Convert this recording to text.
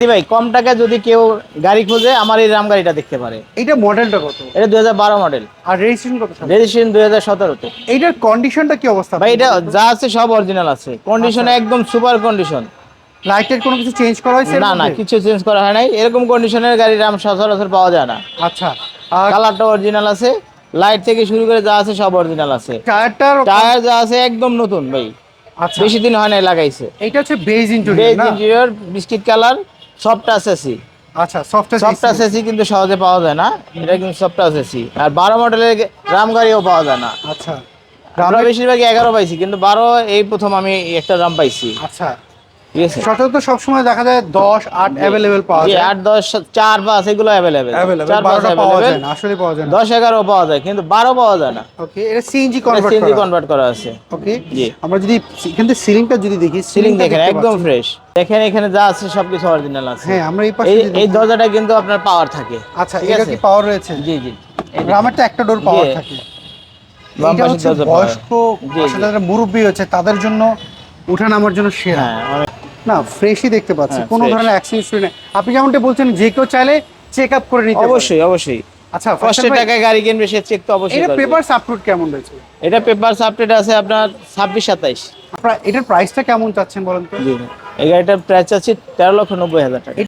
ভাই কম টাকা যদি কেউ গাড়ি খোঁজে আমার এই রাম গাড়িটা দেখতে পারে। এইটা মডেলটা কত? এটা দুই হাজার বারো মডেল। আর রেজিস্ট্রেশন কত? রেজিস্ট্রেশন দুই হাজার সতেরোতে। এইটার কন্ডিশনটা কি অবস্থা? ভাই এটা যা আছে সব অরিজিনাল আছে। কন্ডিশন একদম সুপার কন্ডিশন লাইটের কোনো কিছু চেঞ্জ করা হয়েছে না না কিছু চেঞ্জ করা হয় নাই। এরকম কন্ডিশনের গাড়ি রাম সচরাচর পাওয়া যায় না। আচ্ছা। আর কালারটা অরিজিনাল আছে। লাইট থেকে শুরু করে যা আছে সব অরিজিনাল আছে। টায়ারটার টায়ার যা আছে একদম নতুন ভাই। আচ্ছা। বেশি দিন হয় নাই লাগাইছে। এইটা হচ্ছে beige interior beige interior biscuit colour soft AC আচ্ছা সফট সফট এসি কিন্তু সহজে পাওয়া যায় না। এটা কিন্তু সফট এসি আর বারো মডেলের রাম গাড়িও পাওয়া যায় না। আচ্ছা। আমরা বেশিরভাগই এগারো পাইছি কিন্তু বারো এই প্রথম আমি একটা রাম পাইছি। আচ্ছা। ঠিক আছে? সচরাচর সবসময় দেখা যায় দশ আট অ্যাভেলেবেল পাওয়া যায়। আট দশ চার পাঁচ এগুলো অ্যাভেলেবেল অ্যাভেলেবেল চার পাঁচ পাওয়া যায় না আসলে পাওয়া যায় না। দশ এগারো পাওয়া যায় কিন্তু বারো পাওয়া যায় না। ওকে এটা সিএনজি কনভার্ট সিএনজি কনভার্ট করা। আছে। ওকে জি। আমরা যদি এখান থেকে সিলিংটা যদি দেখি সিলিং দেখেন একদম ফ্রেশ দেখেন এখানে যা আছে সবকিছু অরিজিনাল আছে। হ্যাঁ আমরা এই পাশে দরজাটা কিন্তু আপনার পাওয়ার থাকে। আচ্ছা এটা কি পাওয়ার রয়েছে? জি জি। একটা ডোর পাওয়ার থাকে। বয়স্ক যারা মুরব্বী হচ্ছে তাদের জন্য উঠা নামার জন্য সেরা। হ্যাঁ না ফ্রেশই দেখতে পাচ্ছি। হ্যাঁ, কোনো ধরনের অ্যাক্সিডেন্ট নেই। আপনি যেমনটা বলছেন যে কেউ চাইলে চেক আপ করে নিতে অবশ্যই অবশ্যই। আচ্ছা ফার্স্ট টাকায় গাড়ি কিনবে সে চেক তো অবশ্যই এটা। পেপার আপলোড কেমন রয়েছে এটা পেপার আপডেট আছে আপনার ছাব্বিশ সাতাইশ। আপনারা এটার প্রাইসটা কেমন চাচ্ছেন বলেন তো? এই গাড়িটার প্রাইস আছে তেরো লক্ষ নব্বই হাজার টাকা।